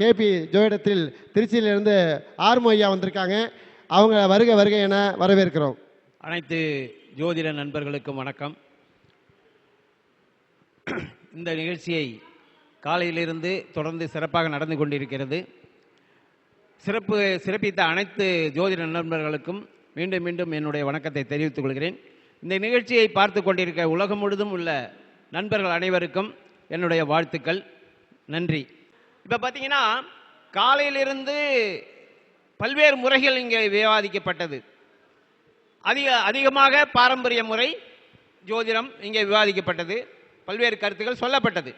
KP ஜோயிடத்தில் திருச்சியிலிருந்து ஆர்மு ஐயா வந்திருக்காங்க. அவங்க வருக வருக என வரவேற்கிறோம். அனைத்து ஜோதிட நண்பர்களுக்கும் வணக்கம். இந்த நிகழ்ச்சியை காலையிலிருந்து தொடர்ந்து சிறப்பாக நடந்து கொண்டிருக்கிறது. சிறப்பு சிறப்பித்த அனைத்து ஜோதிட நண்பர்களுக்கும் மீண்டும் மீண்டும் என்னுடைய வணக்கத்தை தெரிவித்துக் கொள்கிறேன். இந்த நிகழ்ச்சியை பார்த்து கொண்டிருக்க உலகம் முழுதும் உள்ள நண்பர்கள் அனைவருக்கும் என்னுடைய வாழ்த்துக்கள். நன்றி. இப்போ பார்த்தீங்கன்னா காலையிலிருந்து பல்வேறு முறைகள் இங்கே விவாதிக்கப்பட்டது. அதிக அதிகமாக பாரம்பரிய முறை ஜோதிடம் இங்கே விவாதிக்கப்பட்டது. பல்வேறு கருத்துக்கள் சொல்லப்பட்டது.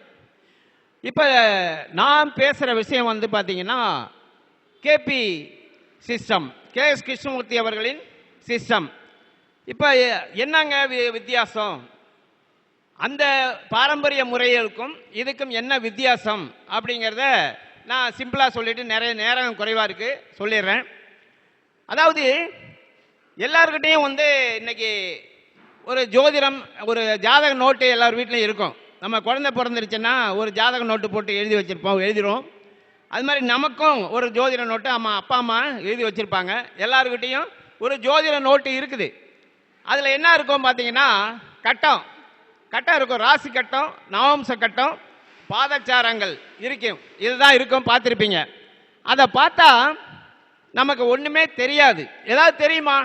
இப்போ நான் பேசுகிற விஷயம் வந்து பார்த்தீங்கன்னா KP system K S Krishnamurthy அவர்களின் சிஸ்டம். இப்போ என்னங்க வி- வித்தியாசம்? அந்த பாரம்பரிய முறைகளுக்கும் இதுக்கும் என்ன வித்தியாசம் அப்படிங்கிறத நான் சிம்பிளாக சொல்லிட்டு நிறைய நேரம் குறைவாக இருக்குது சொல்லிடுறேன். அதாவது எல்லார்கிட்டேயும் வந்து இன்றைக்கி ஒரு ஜோதிடம் ஒரு ஜாதக நோட்டு எல்லார் வீட்லேயும் இருக்கும். நம்ம குழந்தை பிறந்துருச்சுன்னா ஒரு ஜாதக நோட்டு போட்டு எழுதி வச்சுருப்போம் எழுதிரும் அது மாதிரி நமக்கும் ஒரு ஜோதிட நோட்டு அம்மா அப்பா அம்மா எழுதி வச்சுருப்பாங்க. எல்லாருக்கிட்டேயும் ஒரு ஜோதிட நோட்டு இருக்குது. அதில் என்ன இருக்கும் பார்த்தீங்கன்னா கட்டம். கட்டம் இருக்கும். ராசி கட்டம் நவம்ச கட்டம் பாதச்சாரங்கள் இருக்கும் இதுதான் இருக்கும் பார்த்துருப்பீங்க. அதை பார்த்தா நமக்கு ஒன்றுமே தெரியாது. ஏதாவது தெரியுமா?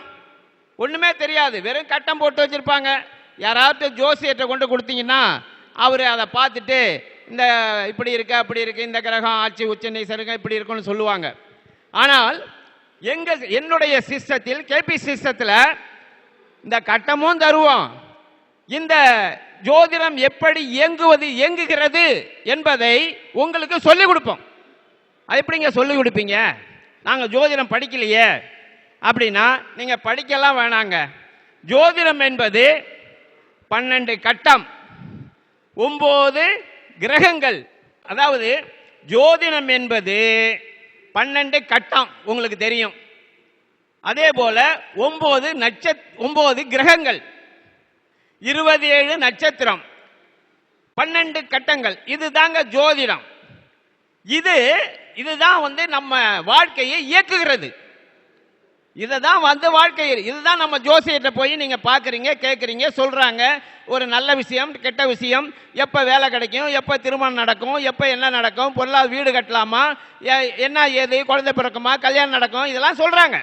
ஒன்றுமே தெரியாது. வெறும் கட்டம் போட்டு வச்சுருப்பாங்க. யாராவது ஜோசியத்தை கொண்டு கொடுத்தீங்கன்னா அவர் அதை பார்த்துட்டு இந்த இப்படி இருக்கு அப்படி இருக்குது இந்த கிரகம் ஆட்சி உச்ச நீசருங்க இப்படி இருக்குன்னு சொல்லுவாங்க. ஆனால் எங்கள் என்னுடைய சிஸ்டத்தில் கேபி சிஸ்டத்தில் இந்த கட்டமும் தருவோம். இந்த ஜோதிடம் எப்படி இயங்குவது இயங்குகிறது என்பதை உங்களுக்கு சொல்லிக் கொடுப்போம். அது எப்படிங்க சொல்லிக் கொடுப்பீங்க? நாங்கள் ஜோதிடம் படிக்கலையே. அப்படின்னா நீங்கள் படிக்கலாம் வேணாங்க. ஜோதிடம் என்பது பன்னெண்டு கட்டம் ஒம்பது கிரகங்கள். அதாவது ஜோதிடம் என்பது பன்னெண்டு கட்டம் உங்களுக்கு தெரியும். அதே போல ஒம்பது நட்சத் ஒம்பது கிரகங்கள். இருபது ஏழு நட்சத்திரம். பன்னெண்டு கட்டங்கள். இதுதாங்க ஜோதிடம். இது இதுதான் வந்து நம்ம வாழ்க்கையை இயக்குகிறது. இதை தான் வந்து வாழ்க்கையில் இதுதான் நம்ம ஜோசியத்தை போய் நீங்க பாக்குறீங்க கேட்குறீங்க சொல்றாங்க. ஒரு நல்ல விஷயம் கெட்ட விஷயம். எப்ப வேலை கிடைக்கும் எப்ப திருமணம் நடக்கும் எப்ப என்ன நடக்கும் பொருளாதார வீடு கட்டலாமா என்ன ஏது குழந்தை பிறக்குமா கல்யாணம் நடக்கும் இதெல்லாம் சொல்றாங்க.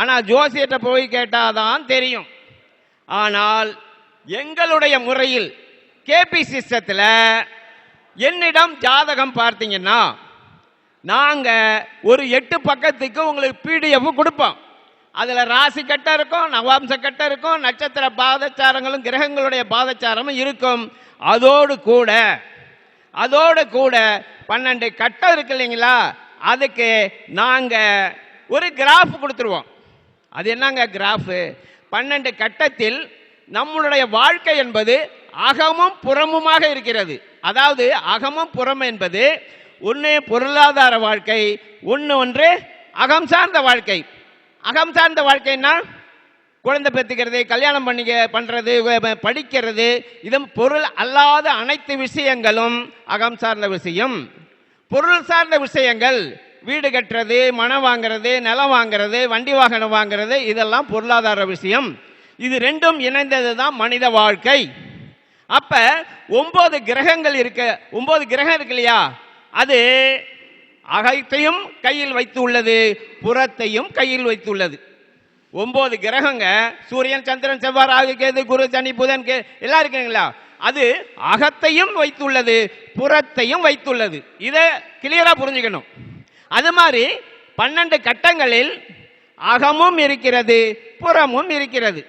ஆனால் ஜோசியத்தை போய் கேட்டாதான் தெரியும். ஆனால் எங்களுடைய முறையில் கேபி சிஸ்டத்தில் என்னிடம் ஜாதகம் பார்த்தீங்கன்னா நாங்க ஒரு எட்டு பக்கத்துக்கு உங்களுக்கு பிடிஎஃப் கொடுப்போம். அதுல ராசி கட்டம் இருக்கும் நவாம்ச கட்டம் இருக்கும் நட்சத்திர பாதச்சாரங்களும் கிரகங்களுடைய பாதச்சாரமும் இருக்கும். அதோடு கூட அதோடு கூட பன்னெண்டு கட்டம் இருக்கு இல்லைங்களா? அதுக்கு நாங்க ஒரு கிராஃப் கொடுத்துருவோம். அது என்னங்க கிராஃப் பன்னெண்டு கட்டத்தில் நம்மளுடைய வாழ்க்கை என்பது அகமும் புறமுமாக இருக்கிறது. அதாவது அகமும் புறம் என்பது ஒன்று பொருளாதார வாழ்க்கை ஒன்று ஒன்று அகம் சார்ந்த வாழ்க்கை. அகம் சார்ந்த வாழ்க்கைன்னா குழந்தை பெற்றுக்கிறது கல்யாணம் பண்ணிக்க பண்ணுறது படிக்கிறது இது பொருள் அல்லாத அனைத்து விஷயங்களும் அகம் சார்ந்த விஷயம். பொருள் சார்ந்த விஷயங்கள் வீடு கட்டுறது மனம் வாங்குறது நிலம் வாங்குறது வண்டி வாகனம் வாங்குறது இதெல்லாம் பொருளாதார விஷயம். இது ரெண்டும் இணைந்தது தான் மனித வாழ்க்கை. அப்ப ஒன்பது கிரகங்கள் இருக்க ஒன்பது கிரகம் இருக்கு இல்லையா? அது அகத்தையும் கையில் வைத்து உள்ளது புறத்தையும் கையில் வைத்துள்ளது. ஒன்பது கிரகங்க சூரியன் சந்திரன் செவ்வாய் ராகு கேது குரு சனி புதன் கே எல்லாம் இருக்குங்களா அது அகத்தையும் வைத்துள்ளது புறத்தையும் வைத்துள்ளது. இதை கிளியரா புரிஞ்சுக்கணும். அது மாதிரி பன்னெண்டு கட்டங்களில் அகமும் இருக்கிறது புறமும் இருக்கிறது.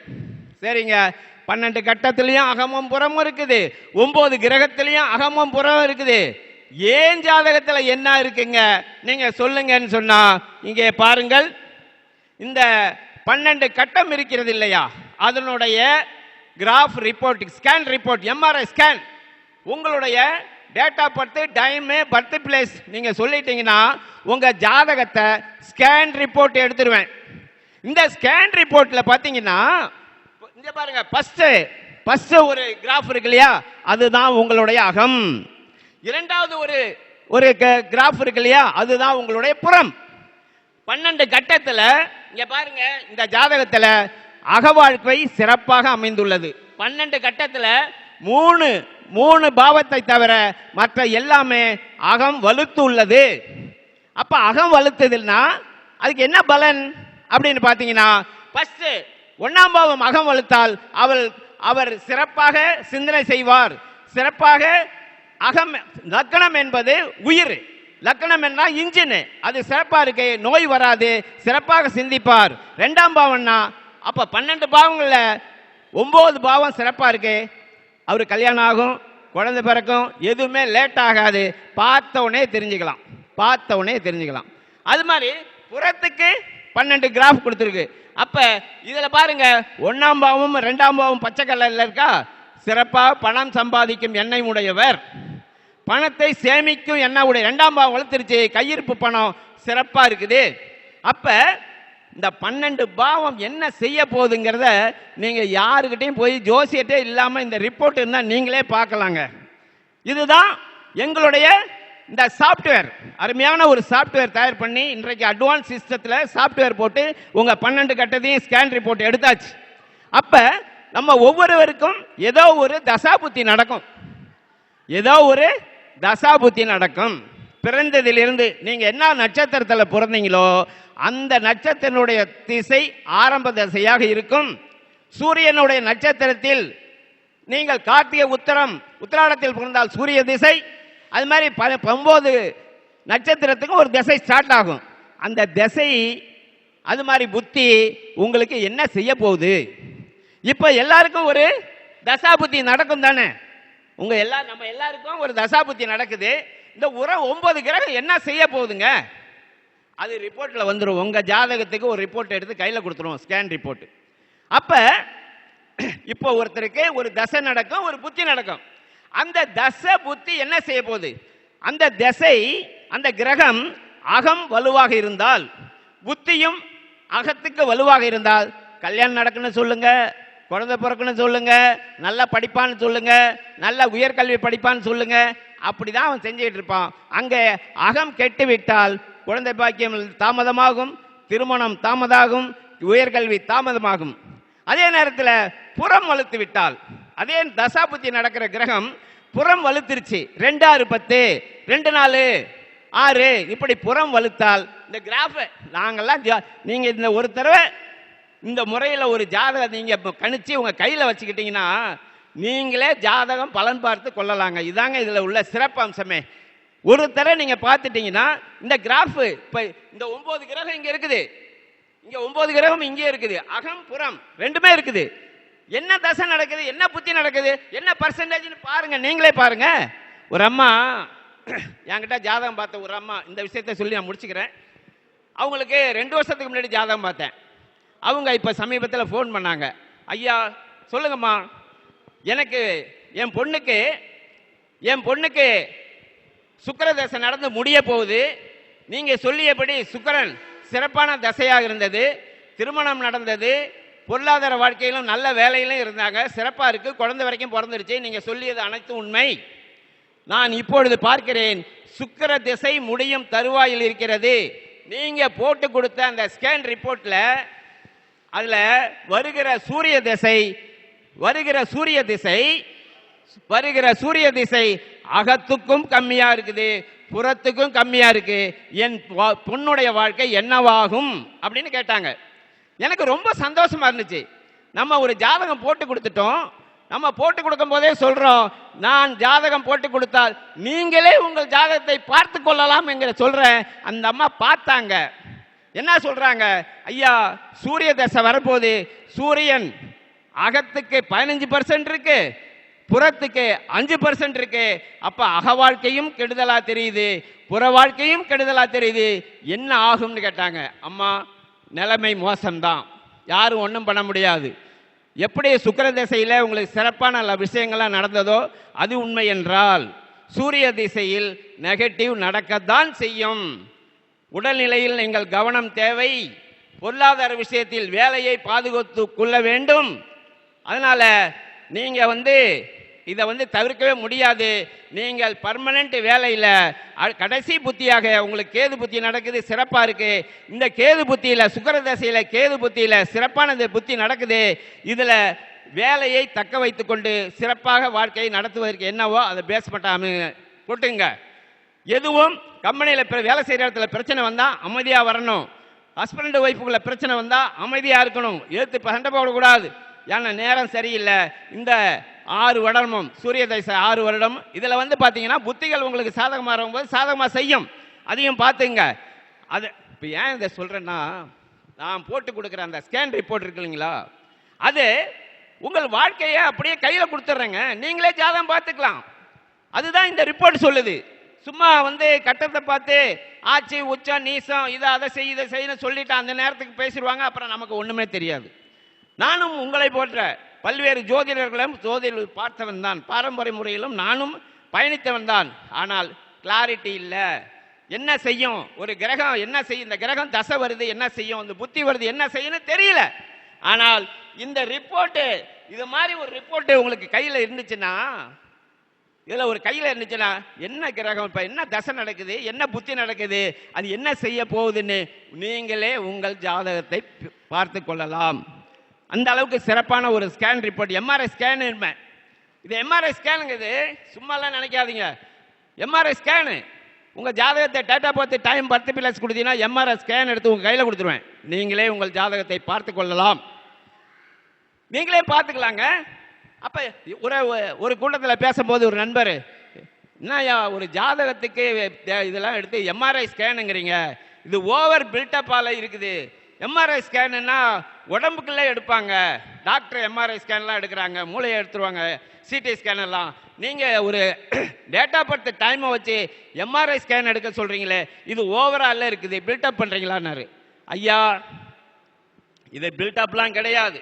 சரிங்க. பன்னெண்டு கட்டத்திலையும் அகமும் புறமும் இருக்குது. ஒன்பது கிரகத்திலையும் அகமும் புறம் இருக்குது. ஏன் ஜாதகத்தில் என்ன இருக்குங்க? நீங்க சொல்லுங்கன்னு சொன்னா இங்கே பாருங்கள். இந்த பன்னெண்டு கட்டம் இருக்கிறது இல்லையா? அதனுடைய graph report scan report MRI scan உங்களுடைய date of birth time birth place நீங்கள் சொல்லிட்டீங்கன்னா உங்கள் ஜாதகத்தை ஸ்கேன் ரிப்போர்ட் எடுத்துருவேன். இந்த ஸ்கேன் ரிப்போர்ட்டில் பார்த்தீங்கன்னா இங்கே பாருங்க ஃபஸ்ட்டு ஃபஸ்ட்டு ஒரு கிராஃப் இருக்கு இல்லையா? அதுதான் உங்களுடைய அகம். இரண்டாவது ஒரு ஒரு கிராஃப் இருக்கு இல்லையா? அதுதான் உங்களுடைய புறம். பன்னெண்டு கட்டத்தில் இங்கே பாருங்க இந்த ஜாதகத்தில் அகவாழ்க்கை சிறப்பாக அமைந்துள்ளது. பன்னெண்டு கட்டத்தில் மூணு மூணு பாவத்தை தவிர மற்ற எல்லாமே அகம் வலுத்து உள்ளது அப்ப அகம் வலுத்ததுன்னா அதுக்கு என்ன பலன்? அப்படின்னு பாத்தீங்கன்னா ஃபஸ்ட்டு ஒன்னாம் பாவம் அகம் வலுத்தால் அவள் அவர் சிறப்பாக சிந்தனை செய்வார். சிறப்பாக அகம் லக்கணம் என்பது உயிர். லக்கணம் என்ன இன்ஜின் அது சிறப்பா இருக்கு நோய் வராது சிறப்பாக சிந்திப்பார். ரெண்டாம் பாவம்னா அப்ப பன்னெண்டு பாவங்கள்ல ஒன்பது பாவம் சிறப்பா இருக்கு அவர் கல்யாணம் ஆகும் குழந்தை பிறக்கும் எதுவுமே லேட் ஆகாது. பார்த்தவனே தெரிஞ்சுக்கலாம். பார்த்தவனே தெரிஞ்சுக்கலாம். அது மாதிரி புறத்துக்கு பன்னெண்டு கிராஃப் கொடுத்துருக்கு. அப்போ இதில் பாருங்க ஒன்றாம் பாவமும் ரெண்டாம் பாவம் பச்சை கலரில் இருக்கா? சிறப்பாக பணம் சம்பாதிக்கும் எண்ணெய் உடையவர். பணத்தை சேமிக்கும் எண்ணெய் உடைய ரெண்டாம் பாவம் வளர்த்துருச்சு கையிருப்பு பணம் சிறப்பாக இருக்குது. அப்போ இந்த பன்னெண்டு பாவம் என்ன செய்ய போகுதுங்கிறத நீங்கள் யாருக்கிட்டையும் போய் ஜோசியட்டே இல்லாமல் இந்த ரிப்போர்ட் இருந்தால் நீங்களே பார்க்கலாங்க. இதுதான் எங்களுடைய இந்த சாஃப்ட்வேர் அருமையான ஒரு சாஃப்ட்வேர் தயார் பண்ணி இன்றைக்கு அட்வான்ஸ் சிஸ்டத்தில் சாஃப்ட்வேர் போட்டு உங்கள் பன்னெண்டு கட்டத்தையும் ஸ்கேன் ரிப்போர்ட் எடுத்தாச்சு. அப்போ நம்ம ஒவ்வொருவருக்கும் ஏதோ ஒரு தசாபுத்தி நடக்கும். ஏதோ ஒரு தசாபுத்தி நடக்கும். பிறந்ததிலிருந்து நீங்கள் என்ன நட்சத்திரத்தில் பிறந்தீங்களோ அந்த நட்சத்திரனுடைய திசை ஆரம்ப திசையாக இருக்கும். சூரியனுடைய நட்சத்திரத்தில் நீங்கள் கார்த்திகை உத்தரம் உத்தராடத்தில் பிறந்தால் சூரிய திசை அது மாதிரி ப- பத்தொன்பது நட்சத்திரத்துக்கும் ஒரு திசை ஸ்டார்ட் ஆகும். அந்த திசை அது மாதிரி புத்தி உங்களுக்கு என்ன செய்ய போகுது? இப்போ எல்லாருக்கும் ஒரு தசாபுத்தி நடக்கும் தானே? உங்க எல்லா நம்ம எல்லாருக்கும் ஒரு தசாபுத்தி நடக்குது. இந்த உரம் ஒன்பது கிரகம் என்ன செய்ய போகுதுங்க? அது ரிப்போர்ட்டில் வந்துடும் உங்கள் ஜாதகத்துக்கு ஒரு ரிப்போர்ட் எடுத்து கையில் கொடுத்துருவோம். ஸ்கேன் ரிப்போர்ட் அப்போ இப்போ ஒருத்தருக்கு ஒரு தசை நடக்கும் ஒரு புத்தி நடக்கும். அந்த தசை புத்தி என்ன செய்ய போகுது? அந்த தசை அந்த கிரகம் அகம் வலுவாக இருந்தால் புத்தியும் அகத்துக்கு வலுவாக இருந்தால் கல்யாணம் நடக்குன்னு சொல்லுங்க குழந்தை பிறக்குன்னு சொல்லுங்க நல்லா படிப்பான்னு சொல்லுங்க நல்ல உயர்கல்வி படிப்பான்னு சொல்லுங்க அப்படிதான் அவன் செஞ்சுக்கிட்டு இருப்பான். அங்கே அகம் கெட்டு விட்டால் குழந்தை பாக்கியம் தாமதமாகும் திருமணம் தாமதாகும் உயர்கல்வி தாமதமாகும். அதே நேரத்தில் புறம் வலுத்து விட்டால் அதே தசாபுத்தி நடக்கிற கிரகம் புறம் வலுத்திருச்சு. ரெண்டு ஆறு பத்து ரெண்டு நாலு ஆறு. இப்படி புறம் வலுத்தால் இந்த கிராஃபை நாங்கள்லாம் ஜா- இந்த ஒரு தடவை இந்த முறையில் ஒரு ஜாதகம் நீங்கள் இப்போ கணிச்சு உங்கள் கையில் வச்சுக்கிட்டீங்கன்னா நீங்களே ஜாதகம் பலன் பார்த்து கொள்ளலாங்க. இதாங்க இதில் உள்ள சிறப்பு அம்சமே ஒரு தடவை நீங்க பார்த்துட்டீங்கன்னா இந்த கிராஃப் இப்ப இந்த ஒன்பது கிரகம் இங்க இருக்குது. இங்க ஒன்பது கிரகம் இங்கே இருக்குது. அகம் புறம் ரெண்டுமே இருக்குது. என்ன தசை நடக்குது என்ன புத்தி நடக்குது என்ன பர்சன்டேஜ்னு பாருங்க நீங்களே பாருங்க. ஒரு அம்மா என்கிட்ட ஜாதகம் பார்த்த ஒரு அம்மா இந்த விஷயத்தை சொல்லி நான் முடிச்சுக்கிறேன். அவங்களுக்கு ரெண்டு வருஷத்துக்கு முன்னாடி ஜாதகம் பார்த்தேன். அவங்க இப்போ சமீபத்தில் ஃபோன் பண்ணாங்க. ஐயா சொல்லுங்கம்மா. எனக்கு என் பொண்ணுக்கு என் பொண்ணுக்கு சுக்கர தசை நடந்து முடிய போகுது. நீங்க சொல்லியபடி சுக்கரன் சிறப்பான தசையாக இருந்தது. திருமணம் நடந்தது. பொருளாதார வாழ்க்கையிலும் நல்ல வேலையிலும் இருந்தாங்க. சிறப்பாக இருக்குது குழந்தை வரைக்கும் பிறந்துருச்சு. நீங்கள் சொல்லியது அனைத்தும் உண்மை. நான் இப்பொழுது பார்க்கிறேன். சுக்கிர திசை முடியும் தருவாயில் இருக்கிறது. நீங்கள் போட்டு கொடுத்த அந்த ஸ்கேன் ரிப்போர்ட்டில் அதில் வருகிற சூரிய திசை வருகிற சூரிய திசை வருகிற சூரிய திசை அகத்துக்கும் கம்மியா இருக்குது புறத்துக்கும் கம்மியா இருக்கு. என் வா- பொண்ணுடைய வாழ்க்கை என்னவாகும்? அப்படின்னு கேட்டாங்க. எனக்கு ரொம்ப சந்தோஷமா இருந்துச்சு. நம்ம ஒரு ஜாதகம் போட்டு கொடுத்துட்டோம். நம்ம போட்டு கொடுக்கும் போதே சொல்றோம் நான் ஜாதகம் போட்டு கொடுத்தால் நீங்களே உங்கள் ஜாதகத்தை பார்த்து கொள்ளலாம் என்கிற சொல்றேன். அந்த அம்மா பார்த்தாங்க. என்ன சொல்றாங்க? ஐயா சூரிய தசை வரப்போகுது. சூரியன் அகத்துக்கு பதினஞ்சு பர்சன்ட் இருக்கு. புறத்துக்கு அஞ்சு பர்சன்ட் இருக்கு. அப்ப அக வாழ்க்கையும் கெடுதலா தெரியுது. புற வாழ்க்கையும் கெடுதலா தெரியுது. என்ன ஆகும்னு கேட்டாங்க. அம்மா நிலைமை மோசம்தான். யாரும் ஒன்றும் பண்ண முடியாது. எப்படி சுக்கிர திசையில் உங்களுக்கு சிறப்பான நல்ல விஷயங்கள்லாம் நடந்ததோ அது உண்மை என்றால் சூரிய திசையில் நெகட்டிவ் நடக்கத்தான் செய்யும். உடல்நிலையில் நீங்கள் கவனம் தேவை. பொருளாதார விஷயத்தில் வேலையை பாதுகாத்து கொள்ள வேண்டும். அதனால் நீங்கள் வந்து இதை வந்து தவிர்க்கவே முடியாது. நீங்கள் பர்மனண்ட் வேலையில் கடைசி புத்தியாக உங்களுக்கு கேது புத்தி நடக்குது சிறப்பாக இருக்கு. இந்த கேது புத்தியில் சுக்கர தசையில் கேது புத்தியில் சிறப்பான புத்தி நடக்குது. இதில் வேலையை தக்க வைத்துக்கொண்டு சிறப்பாக வாழ்க்கையை நடத்துவதற்கு என்னவோ அதை பேஸ்மெண்ட்டாக அமை போட்டுங்க. எதுவும் கம்பெனியில் வேலை செய்கிற இடத்துல பிரச்சனை வந்தால் அமைதியாக வரணும். ஹஸ்பண்ட் ஒய்ஃபுக்குள்ள பிரச்சனை வந்தால் அமைதியாக இருக்கணும். எழுத்து சண்டை போடக்கூடாது. ஏன்னா நேரம் சரியில்லை. இந்த ஆறு வருடமும் சூரிய தசை ஆறு வருடம் இதில் வந்து பார்த்தீங்கன்னா புத்திகள் உங்களுக்கு சாதகமாக இருக்கும்போது சாதகமாக செய்யும். அதையும் பார்த்துங்க. அது இப்போ ஏன் இதை சொல்கிறேன்னா நான் போட்டு கொடுக்குற அந்த ஸ்கேன் ரிப்போர்ட் இருக்கு இல்லைங்களா? அது உங்கள் வாழ்க்கையை அப்படியே கையில் கொடுத்துட்றேங்க. நீங்களே ஜாதகம் பார்த்துக்கலாம். அதுதான் இந்த ரிப்போர்ட் சொல்லுது. சும்மா வந்து கட்டத்தை பார்த்து ஆச்சு உச்சம் நீசம் இதை அதை செய் இதை செய்யணும் சொல்லிட்டு அந்த நேரத்துக்கு பேசிடுவாங்க. அப்புறம் நமக்கு ஒன்றுமே தெரியாது. நானும் உங்களை போன்ற பல்வேறு ஜோதிடர்களும் ஜோதிடர்கள் பார்த்தவன் தான். பாரம்பரிய முறையிலும் நானும் பயணித்தவன் தான். ஆனால் கிளாரிட்டி இல்லை. என்ன செய்யும்? ஒரு கிரகம் என்ன செய்யும்? இந்த கிரகம் தசை வருது என்ன செய்யும்? இந்த புத்தி வருது என்ன செய்யணும் தெரியல. ஆனால் இந்த ரிப்போர்ட்டு இது மாதிரி ஒரு ரிப்போர்ட்டு உங்களுக்கு கையில் இருந்துச்சுன்னா இதில் ஒரு கையில் இருந்துச்சுன்னா என்ன கிரகம்? இப்போ என்ன தசை நடக்குது? என்ன புத்தி நடக்குது? அது என்ன செய்ய போகுதுன்னு நீங்களே உங்கள் ஜாதகத்தை பார்த்து கொள்ளலாம். அந்த அளவுக்கு சிறப்பான ஒரு ஸ்கேன் ரிப்போர்ட் எம்ஆர்ஐ ஸ்கேன் இது எம்ஆர்ஐ ஸ்கேனுங்கிறது சும்மாலாம் நினைக்காதீங்க. எம்ஆர்ஐ ஸ்கேனு உங்கள் ஜாதகத்தை டேட்டா பார்த்து டைம் பர்த் பிளஸ் கொடுத்தீங்கன்னா எம்ஆர்ஐ ஸ்கேன் எடுத்து உங்கள் கையில் கொடுத்துருவேன். நீங்களே உங்கள் ஜாதகத்தை பார்த்து கொள்ளலாம். நீங்களே பார்த்துக்கலாங்க. அப்போ ஒரு ஒரு கூட்டத்தில் பேசும்போது ஒரு நண்பர் என்னய்யா ஒரு ஜாதகத்துக்கு தே- இதெல்லாம் எடுத்து எம்ஆர்ஐ ஸ்கேனுங்கிறீங்க இது ஓவர் பில்டப்பால் இருக்குது. எம்ஆர்ஐ ஸ்கேனுன்னா உடம்புக்குள்ளே எடுப்பாங்க. டாக்டர் எம்ஆர்ஐ ஸ்கேன்லாம் எடுக்கிறாங்க. மூளையை எடுத்துருவாங்க. சிடி ஸ்கேன் எல்லாம். நீங்கள் ஒரு டேட்டா பர்த் டைமை வச்சு எம்ஆர்ஐ ஸ்கேன் எடுக்க சொல்கிறீங்களே இது ஓவராலில் இருக்குது. பில்டப் பண்ணுறீங்களான்னாரு ஐயா இது பில்டப்லாம் கிடையாது.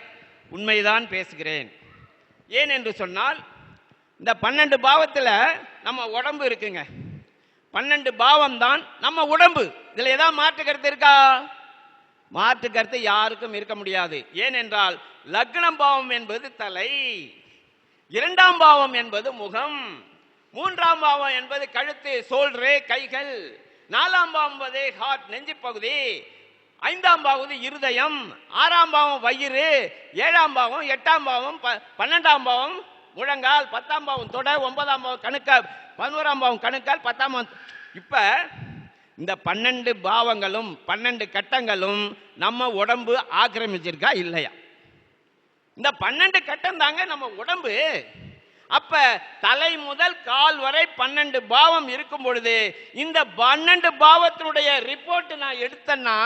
உண்மைதான் பேசுகிறேன். ஏன் என்று சொன்னால் இந்த பன்னெண்டு பாவத்தில் நம்ம உடம்பு இருக்குங்க. பன்னெண்டு பாவம் தான் நம்ம உடம்பு. இதில் ஏதாவது மாற்று கருத்து இருக்கா? மாற்று கருத்து யாருக்கும் இருக்க முடியாது. ஏனென்றால் லக்னம் பாவம் என்பது தலை இரண்டாம் பாவம் என்பது முகம் மூன்றாம் பாவம் என்பது கழுத்து சோல்று கைகள் நாலாம் பாவம் என்பது ஹார்ட் நெஞ்சு பகுதி ஐந்தாம் பாவது இருதயம் ஆறாம் பாவம் வயிறு ஏழாம் பாவம் எட்டாம் பாவம் ப- பன்னெண்டாம் பாவம் முழங்கால் பத்தாம் பாவம் தொடை ஒன்பதாம் பாவம் கணுக்கால் பதினோராம் பாவம் கணுக்கால் பத்தாம் பாவம் இந்த பன்னெண்டு பாவங்களும் பன்னெண்டு கட்டங்களும் நம்ம உடம்பு ஆக்கிரமிச்சிருக்கா இல்லையா? இந்த பன்னெண்டு கட்டம் தாங்க நம்ம உடம்பு. அப்ப தலை முதல் கால் வரை பன்னெண்டு பாவம் இருக்கும் பொழுது இந்த பன்னெண்டு பாவத்தினுடைய ரிப்போர்ட் நான் எடுத்தேன்னா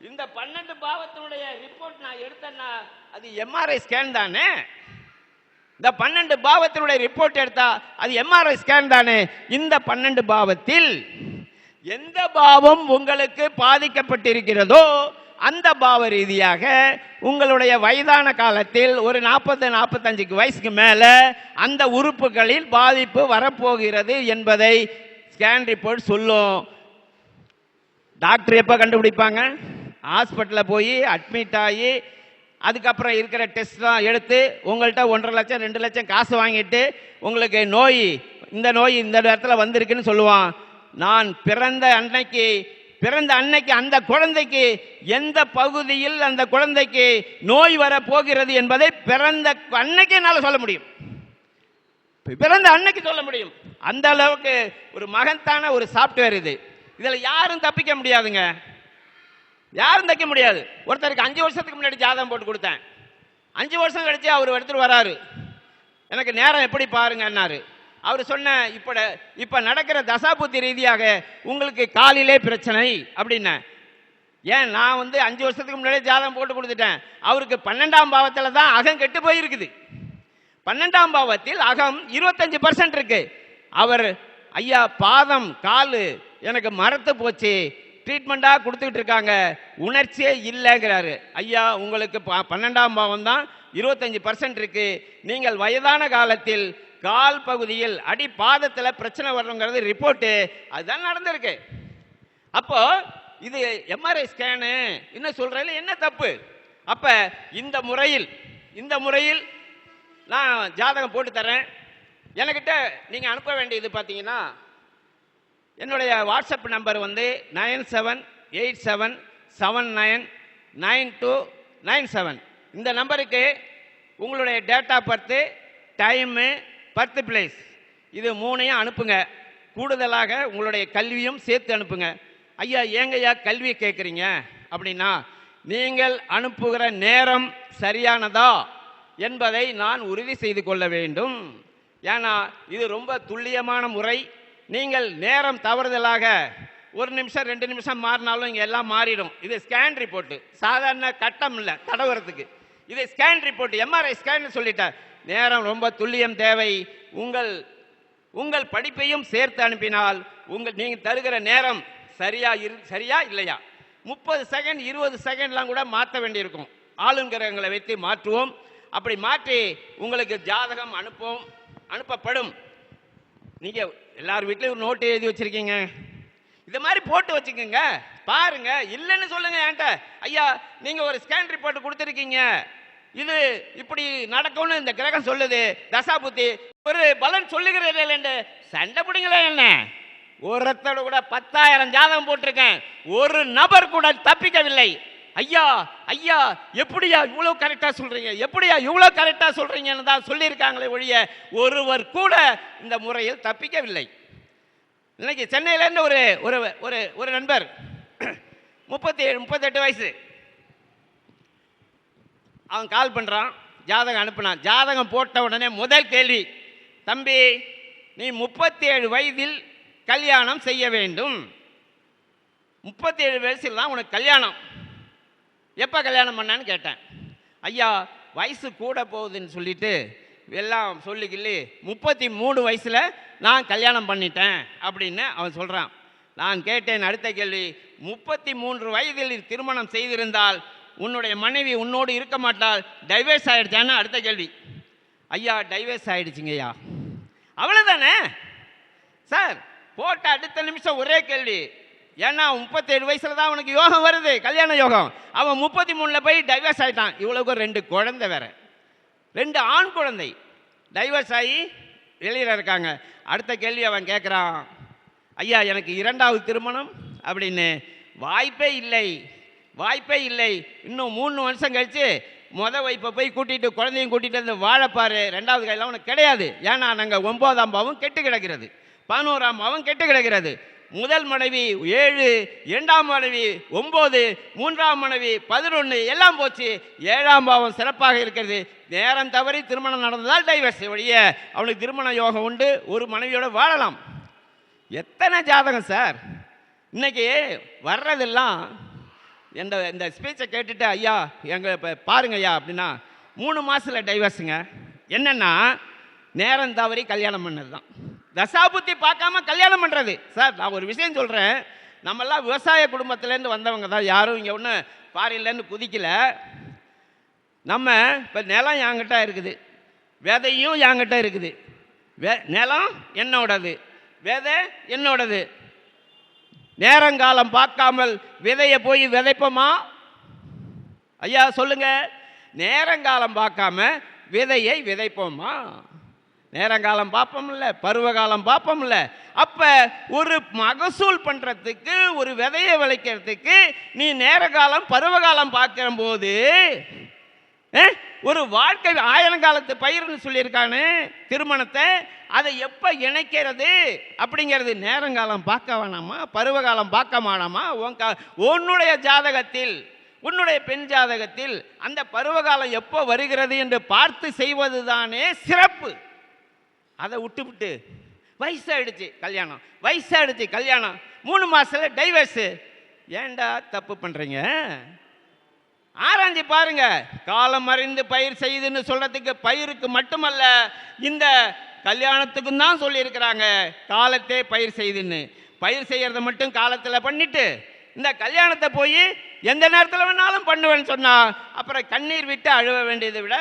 இந்த பன்னெண்டு பாவத்தினுடைய ரிப்போர்ட் நான் எடுத்தேன்னா அது எம்ஆர்ஐ ஸ்கேன் தானே? இந்த பன்னெண்டு பாவத்தினுடைய ரிப்போர்ட் எடுத்தா அது எம்ஆர்ஐ ஸ்கேன் தானே? இந்த பன்னெண்டு பாவத்தில். எந்த பாவம் உங்களுக்கு பாதிக்கப்பட்டிருக்கிறதோ அந்த பாவ ரீதியாக உங்களுடைய வயதான காலத்தில் ஒரு நாற்பது நாற்பத்தஞ்சுக்கு வயசுக்கு மேலே அந்த உறுப்புகளில் பாதிப்பு வரப்போகிறது என்பதை ஸ்கேன் ரிப்போர்ட் சொல்லும். டாக்டர் எப்போ கண்டுபிடிப்பாங்க? ஹாஸ்பிட்டலில் போய் அட்மிட் ஆகி அதுக்கப்புறம் இருக்கிற டெஸ்ட்லாம் எடுத்து உங்கள்கிட்ட ஒன்றரை லட்சம் ரெண்டு லட்சம் காசு வாங்கிட்டு உங்களுக்கு நோய் இந்த நோய் இந்த இடத்துல வந்திருக்குன்னு சொல்லுவான். நான் பிறந்த அன்னைக்கு பிறந்த அன்னைக்கு அந்த குழந்தைக்கு எந்த பகுதியில் அந்த குழந்தைக்கு நோய் வர போகிறது என்பதை பிறந்த அன்னைக்கு என்னால் சொல்ல முடியும். பிறந்த அன்னைக்கு சொல்ல முடியும். அந்த அளவுக்கு ஒரு மகத்தான ஒரு சாஃப்ட்வேர் இது. இதில் யாரும் தப்பிக்க முடியாதுங்க. யாரும் தைக்க முடியாது. ஒருத்தருக்கு அஞ்சு வருஷத்துக்கு முன்னாடி ஜாதகம் போட்டு கொடுத்தேன். அஞ்சு வருஷம் கழிச்சு அவர் எடுத்துட்டு வராரு. எனக்கு நேரம் எப்படி பாருங்கன்னாரு. அவர் சொன்ன இப்ப இப்ப நடக்கிற தசாபுத்தி ரீதியாக உங்களுக்கு காலிலே பிரச்சனை அப்படின்ன. ஏன் நான் வந்து அஞ்சு வருஷத்துக்கு முன்னாடியே ஜாதகம் போட்டு கொடுத்துட்டேன். அவருக்கு பன்னெண்டாம் பாவத்தில் தான் அகம் கெட்டு போயிருக்குது. பன்னெண்டாம் பாவத்தில் அகம் இருபத்தஞ்சு பர்சன்ட் இருக்கு. அவர் ஐயா பாதம் காலு எனக்கு மரத்து போச்சு. ட்ரீட்மெண்ட்டாக கொடுத்துக்கிட்டு இருக்காங்க. உணர்ச்சியே இல்லைங்கிறாரு. ஐயா உங்களுக்கு பன்னெண்டாம் பாவம் தான் இருபத்தஞ்சு பர்சன்ட் இருக்கு. நீங்கள் வயதான காலத்தில் கால் பகுதியில் அடி பாதத்தில் பிரச்சனை வரணுங்கிறது ரிப்போர்ட்டு அதுதான் நடந்திருக்கு. அப்போ இது எம்ஆர்ஐ ஸ்கேனு என்ன சொல்றதுல என்ன தப்பு? அப்ப இந்த முறையில் இந்த முறையில் நான் ஜாதகம் போட்டு தரேன். என்கிட்ட நீங்கள் அனுப்ப வேண்டியது பார்த்தீங்கன்னா என்னுடைய வாட்ஸ்அப் நம்பர் வந்து nine seven eight seven seven nine nine two nine seven. இந்த நம்பருக்கு உங்களுடைய date of birth time birth place. இது மூணையும் அனுப்புங்க. கூடுதலாக உங்களுடைய கல்வியும் சேர்த்து அனுப்புங்க. ஐயா ஏங்கய்யா கல்வி கேட்குறீங்க அப்படின்னா நீங்கள் அனுப்புகிற நேரம் சரியானதா என்பதை நான் உறுதி செய்து கொள்ள வேண்டும். ஏன்னா இது ரொம்ப துல்லியமான முறை. நீங்கள் நேரம் தவறுதலாக ஒரு நிமிஷம் ரெண்டு நிமிஷம் மாறினாலும் இங்கே எல்லாம் மாறிடும். இது ஸ்கேன் ரிப்போர்ட்டு சாதாரண கட்டம் இல்லை தடவுறதுக்கு. இது ஸ்கேன் ரிப்போர்ட் எம்ஆர்ஐ ஸ்கேன் சொல்லிட்டேன் நேரம் ரொம்ப துல்லியம் தேவை. உங்கள் உங்கள் படிப்பையும் சேர்த்து அனுப்பினால் உங்கள் நீங்கள் தருகிற நேரம் சரியா இரு சரியா இல்லையா? முப்பது செகண்ட் இருபது செகண்ட்லாம் கூட மாற்ற வேண்டியிருக்கும். ஆளுங்கிரகங்களை வைத்து மாற்றுவோம். அப்படி மாற்றி உங்களுக்கு ஜாதகம் அனுப்புவோம் அனுப்பப்படும். நீங்கள் எல்லார் வீட்லேயும் ஒரு நோட்டு எழுதி வச்சுருக்கீங்க. இது மாதிரி போட்டு வச்சுக்கோங்க. பாருங்க. இல்லைன்னு சொல்லுங்க என்கிட்ட. ஐயா நீங்கள் ஒரு ஸ்கேன் ரிப்போர்ட் கொடுத்துருக்கீங்க. இது இப்படி நடக்கும்னு இந்த கிரகம் சொல்லுது. தசாபுத்தி ஒரு பலன் சொல்லுகிறீர்கள் என்று சண்டை பிடிங்களே என்ன? ஒருத்தர் கூட பத்தாயிரம் ஜாதகம் போட்டிருக்கேன். ஒரு நபர் கூட தப்பிக்கவில்லை. ஐயா ஐயா எப்படியா இவ்வளோ கரெக்டாக சொல்கிறீங்க எப்படியா இவ்வளோ கரெக்டாக சொல்கிறீங்கன்னு தான் சொல்லியிருக்காங்களே ஒழிய ஒருவர் கூட இந்த முறையில் தப்பிக்கவில்லை. இன்னைக்கு சென்னையிலேருந்து ஒரு ஒரு ஒரு ஒரு நண்பர். முப்பத்தி ஏழு முப்பத்தெட்டு வயசு. அவன் கால் பண்ணுறான் ஜாதகம் அனுப்புனான். ஜாதகம் போட்ட உடனே முதல் கேள்வி தம்பி நீ முப்பத்தேழு வயதில் கல்யாணம் செய்ய வேண்டும். முப்பத்தேழு வயசில் தான் உனக்கு கல்யாணம். எப்போ கல்யாணம் பண்ணான்னு கேட்டேன். ஐயா வயசு கூட போகுதுன்னு சொல்லிட்டு எல்லாம் சொல்லிக்கிள்ளி முப்பத்தி மூணு வயசில் நான் கல்யாணம் பண்ணிட்டேன் அப்படின்னு அவன் சொல்கிறான் நான் கேட்டேன் அடுத்த கேள்வி முப்பத்தி மூன்று வயதில் திருமணம் செய்திருந்தால் உன்னுடைய மனைவி உன்னோடு இருக்க மாட்டாள் டைவர்ஸ் ஆகிடுச்சான்னு அடுத்த கேள்வி. ஐயா டைவர்ஸ் ஆகிடுச்சிங்கய்யா ஐயா அவ்வளோதானே சார் போட்ட அடுத்த நிமிஷம் ஒரே கேள்வி. ஏன்னா முப்பத்தேழு வயசில் தான் அவனுக்கு யோகம் வருது கல்யாண யோகம். அவன் முப்பத்தி மூணில் போய் டைவர்ஸ் ஆகிட்டான் இவ்வளவுக்கும் ரெண்டு குழந்தை வேற. ரெண்டு ஆண் குழந்தை. டைவர்ஸ் ஆகி வெளியில் இருக்காங்க. அடுத்த கேள்வி அவன் கேட்குறான் ஐயா எனக்கு இரண்டாவது திருமணம் அப்படின்னு. வாய்ப்பே இல்லை. வாய்ப்பே இல்லை. இன்னும் மூணு வருஷம் கழித்து முத வைப்பை போய் கூட்டிட்டு குழந்தையும் கூட்டிகிட்டு வந்து வாழப்பாரு ரெண்டாவது கையில் அவனுக்கு கிடையாது. ஏன்னா நாங்கள் ஒன்பதாம் பாவம் கெட்டு கிடக்கிறது. பதினோராம் பாவம் கெட்டு கிடக்கிறது. முதல் மனைவி ஏழு இரண்டாம் மனைவி ஒம்பது மூன்றாம் மனைவி பதினொன்று எல்லாம் போச்சு. ஏழாம் பாவம் சிறப்பாக இருக்கிறது. நேரம் தவறி திருமணம் நடந்ததால் டைவர்ஸ் வழிய அவனுக்கு திருமண யோகம் உண்டு. ஒரு மனைவியோடு வாழலாம். எத்தனை ஜாதகம் சார்? இன்னைக்கு வர்றதெல்லாம் இந்த இந்த ஸ்பீச்சை கேட்டுட்டு ஐயா எங்கள் இப்போ பாருங்க ஐயா அப்படின்னா மூணு மாதத்தில் டைவர்ஸுங்க என்னென்னா நேரம் தவறி கல்யாணம் பண்ணது தான் தசாபுத்தி பார்க்காம கல்யாணம் பண்ணுறது சார் நான் ஒரு விஷயம் சொல்கிறேன் நம்மெல்லாம் விவசாய குடும்பத்துலேருந்து வந்தவங்க தான். யாரும் இங்கே ஒன்றும் ஃபாரின்லேருந்து குதிக்கல. நம்ம இப்போ நிலம் என்கிட்ட இருக்குது. விதையும் என்கிட்ட இருக்குது. வே நிலம் என்னோடது. விதை என்னோடது. நேரங்காலம் பார்க்காமல் விதையை போய் விதைப்போமா? ஐயா சொல்லுங்க. நேரங்காலம் பார்க்காம விதையை விதைப்போமா? நேரங்காலம் பார்ப்போம்ல பருவகாலம் பார்ப்போம்ல. அப்போ ஒரு மகசூல் பண்ணுறதுக்கு ஒரு விதையை விளைக்கிறதுக்கு நீ நேரகாலம் பருவகாலம் பார்க்கிற போது ஒரு வாழ்க்கை ஆயிரங்காலத்து பயிர்னு சொல்லியிருக்கானு திருமணத்தை அதை எப்போ இணைக்கிறது அப்படிங்கிறது நேரங்காலம் பார்க்க வேணாமா? பருவகாலம் பார்க்க வேணாமா உன் கா- உன்னுடைய ஜாதகத்தில் உன்னுடைய பெண் ஜாதகத்தில் அந்த பருவகாலம் எப்போ வருகிறது என்று பார்த்து செய்வது தானே சிறப்பு. அதை விட்டுவிட்டு வயசாயிடுச்சு கல்யாணம் வயசாயிடுச்சு கல்யாணம் மூணு மாதத்தில் டைவர்ஸு ஏண்டா தப்பு பண்ணுறீங்க ஆராய்ஞ்சு பாருங்க. காலம் அறிந்து பயிர் செய்யுதுன்னு சொல்றதுக்கு பயிருக்கு மட்டுமல்ல இந்த கல்யாணத்துக்கும் தான் சொல்லியிருக்கிறாங்க. காலத்தே பயிர் செய்துன்னு. பயிர் செய்கிறத மட்டும் காலத்தில் பண்ணிட்டு இந்த கல்யாணத்தை போய் எந்த நேரத்தில் வேணாலும் பண்ணுவேன்னு சொன்னால் அப்புறம் கண்ணீர் விட்டு அழுவ வேண்டியதை விட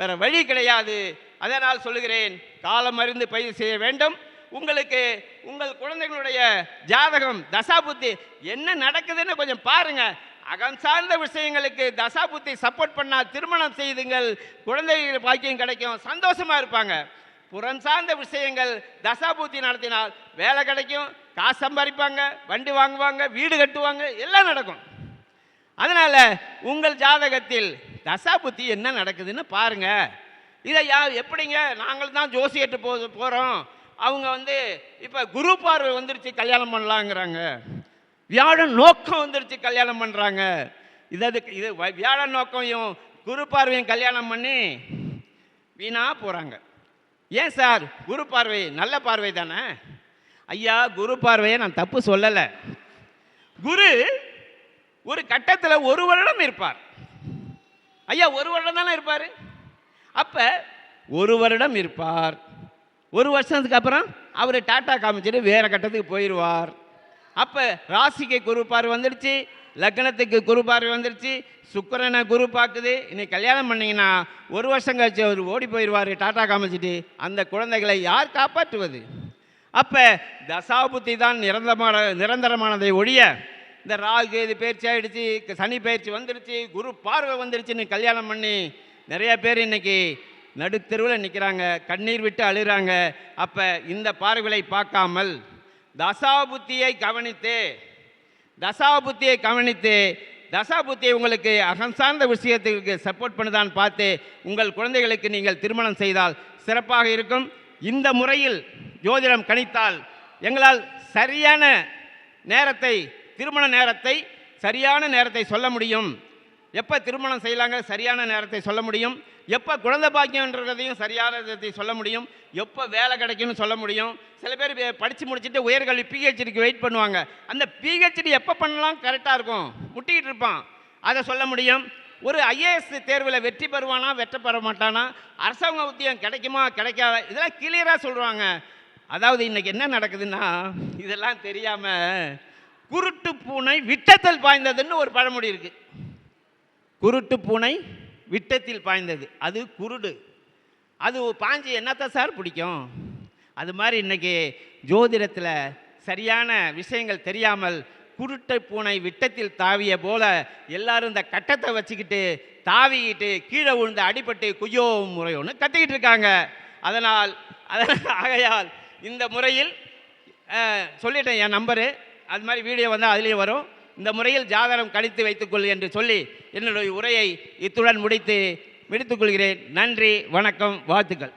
வேற வழி கிடையாது. அதனால் சொல்லுகிறேன் காலம் அறிந்து பயிர் செய்ய வேண்டும். உங்களுக்கு உங்கள் குழந்தைகளுடைய ஜாதகம் தசாபுத்தி என்ன நடக்குதுன்னு கொஞ்சம் பாருங்கள் அகம் சார்ந்த விஷயங்களுக்கு தசாபுத்தி சப்போர்ட் பண்ணால் திருமணம் செய்துங்கள் குழந்தைகள் பாக்கியம் கிடைக்கும் சந்தோஷமா இருப்பாங்க. புறம் சார்ந்த விஷயங்கள் தசாபுத்தி நடத்தினால் வேலை கிடைக்கும் காசு சம்பாதிப்பாங்க வண்டி வாங்குவாங்க வீடு கட்டுவாங்க எல்லாம் நடக்கும். அதனால் உங்கள் ஜாதகத்தில் தசாபுத்தி என்ன நடக்குதுன்னு பாருங்கள் இதை யா எப்படிங்க? நாங்கள் தான் ஜோசியட்டு போ போகிறோம் அவங்க வந்து இப்போ குரு பார்வை வந்துருச்சு கல்யாணம் பண்ணலாங்கிறாங்க. வியாழன் நோக்கம் வந்துருச்சு கல்யாணம் பண்ணுறாங்க இது அதுக்கு இது வியாழன் நோக்கையும் குரு பார்வையும் கல்யாணம் பண்ணி வீணாக போகிறாங்க ஏன் சார்? குரு பார்வை நல்ல பார்வை தானே? ஐயா குரு பார்வையை நான் தப்பு சொல்லலை. குரு ஒரு கட்டத்தில் ஒரு வருடம் இருப்பார். ஐயா ஒரு வருடம் தானே இருப்பார்? அப்போ ஒரு வருடம் இருப்பார். ஒரு வருஷத்துக்கு அப்புறம் அவர் டாட்டா காமிச்சிட்டு வேறு கட்டத்துக்கு போயிடுவார் அப்போ ராசிக்கு குரு பார்வை வந்துடுச்சு லக்னத்துக்கு குரு பார்வை வந்துடுச்சு சுக்கிரனை குரு பார்க்குது. இன்னைக்கு கல்யாணம் பண்ணிங்கன்னா ஒரு வருஷம் கழிச்சு அவர் ஓடி போயிடுவார் டாட்டா காமிச்சிட்டு. அந்த குழந்தைகளை யார் காப்பாற்றுவது? அப்போ தசாபுத்தி தான் நிரந்தரமான நிரந்தரமானதை ஒழிய இந்த ராகு இது பயிற்சி ஆகிடுச்சு சனி பயிற்சி வந்துடுச்சு குரு பார்வை வந்துடுச்சுன்னு கல்யாணம் பண்ணி நிறைய பேர் இன்னைக்கு நடுத்தெருவில் நிற்கிறாங்க கண்ணீர் விட்டு அழுகிறாங்க. அப்போ இந்த பார்வைகளை பார்க்காமல் தசாபுத்தியை கவனித்து தசாபுத்தியை கவனித்து தசாபுத்தியை உங்களுக்கு அகம் சார்ந்த விஷயத்திற்கு சப்போர்ட் பண்ணுதான்னு பார்த்து உங்கள் குழந்தைகளுக்கு நீங்கள் திருமணம் செய்தால் சிறப்பாக இருக்கும். இந்த முறையில் ஜோதிடம் கணித்தால் எங்களால் சரியான நேரத்தை திருமண நேரத்தை சரியான நேரத்தை சொல்ல முடியும். எப்போ திருமணம் செய்யலாங்க சரியான நேரத்தை சொல்ல முடியும்? எப்போ குழந்தை பாக்கியன்றதையும் சரியான நேரத்தை சொல்ல முடியும்? எப்போ வேலை கிடைக்கும்னு சொல்ல முடியும்? சில பேர் படித்து முடிச்சுட்டு உயர்கல்வி பிஹெச்டிக்கு வெயிட் பண்ணுவாங்க. அந்த பிஹெச்டி எப்போ பண்ணலாம் கரெக்டாக இருக்கும்? முட்டிக்கிட்டு இருப்பான். அதை சொல்ல முடியும். ஒரு ஐஏஎஸ் தேர்வில் வெற்றி பெறுவானா வெற்றி பெற மாட்டானா? அரசாங்க உத்தியம் கிடைக்குமா கிடைக்காத? இதெல்லாம் கிளியராக சொல்கிறாங்க அதாவது இன்றைக்கி என்ன நடக்குதுன்னா இதெல்லாம் தெரியாமல் குருட்டு பூனை விட்டத்தல் பாய்ந்ததுன்னு ஒரு பழமொழி இருக்குது குருட்டு பூனை விட்டத்தில் பாய்ந்தது. அது குருடு. அது பாஞ்சு என்னத்தை சார் பிடிக்கும்? அது மாதிரி இன்னைக்கு ஜோதிடத்தில் சரியான விஷயங்கள் தெரியாமல் குருட்டை பூனை விட்டத்தில் தாவிய போல எல்லாரும் இந்த கட்டத்தை வச்சுக்கிட்டு தாவிக்கிட்டு கீழே விழுந்து அடிபட்டு குய்யோ முறையோன்னு கத்திக்கிட்டு இருக்காங்க. அதனால் அதனால் ஆகையால் இந்த முறையில் சொல்லிட்டேன் என் நம்பரு. அது மாதிரி வீடியோ வந்தால் அதுலேயே வரும். இந்த முறையில் ஜாதகம் கணித்து வைத்துக்கொள் என்று சொல்லி என்னுடைய உரையை இத்துடன் முடித்து முடித்துக்கொள்கிறேன் நன்றி வணக்கம் வாழ்த்துக்கள்.